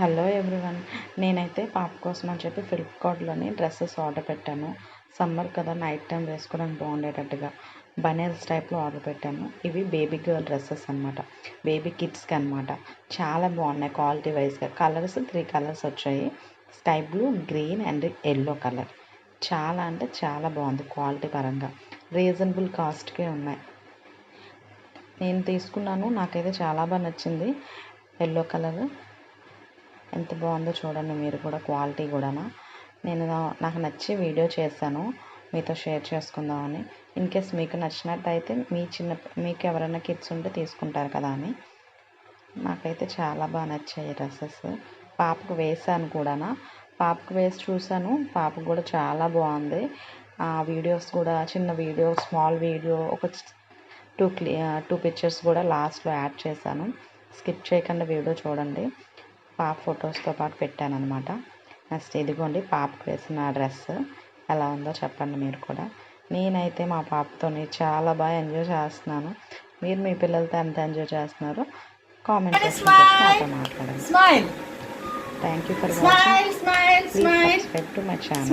Hello everyone. నేనైతే పాప కోసం అని చెప్పి ఫ్లిప్కార్ట్లోని డ్రెస్సెస్ ఆర్డర్ పెట్టాను. సమ్మర్ కదా నైట్ టైం వేసుకోవడానికి బాగుండేటట్టుగా బనియల్స్ టైప్లో ఆర్డర్ పెట్టాను. ఇవి బేబీ గర్ల్ డ్రెస్సెస్ అనమాట బేబీ కిడ్స్కి అనమాట చాలా బాగున్నాయి క్వాలిటీ వైజ్గా. కలర్స్ త్రీ కలర్స్ వచ్చాయి. Sky blue green and yellow colour. చాలా అంటే చాలా బాగుంది క్వాలిటీ పరంగా. రీజనబుల్ కాస్ట్కే ఉన్నాయి. నేను తీసుకున్నాను. నాకైతే చాలా బాగా నచ్చింది. Yellow colour. ఎంత బాగుందో చూడండి మీరు కూడా క్వాలిటీ కూడా నేను నాకు నచ్చి వీడియో చేశాను మీతో షేర్ చేసుకుందామని. ఇన్ కేస్ మీకు నచ్చినట్టయితే మీ చిన్న మీకు ఎవరైనా కిడ్స్ ఉంటే తీసుకుంటారు కదా అని. నాకైతే చాలా బాగా నచ్చాయి డ్రెస్సెస్. పాపకు వేసాను కూడా పాపకు వేసి చూశాను పాపకు కూడా చాలా బాగుంది. ఆ వీడియోస్ కూడా చిన్న వీడియో స్మాల్ వీడియో ఒక టూ క్లి టూ పిక్చర్స్ కూడా లాస్ట్లో యాడ్ చేశాను. స్కిప్ చేయకుండా వీడియో చూడండి. పాప ఫొటోస్తో పాటు పెట్టాను అనమాట నెక్స్ట్ ఇదిగోండి పాపకు వేసిన డ్రెస్ ఎలా ఉందో చెప్పండి మీరు కూడా. నేనైతే మా పాపతోని చాలా బాగా ఎంజాయ్ చేస్తున్నాను. మీరు మీ పిల్లలతో ఎంత ఎంజాయ్ చేస్తున్నారో కామెంట్ నాతో మాట్లాడండి. Thank you for watching please subscribe to my channel.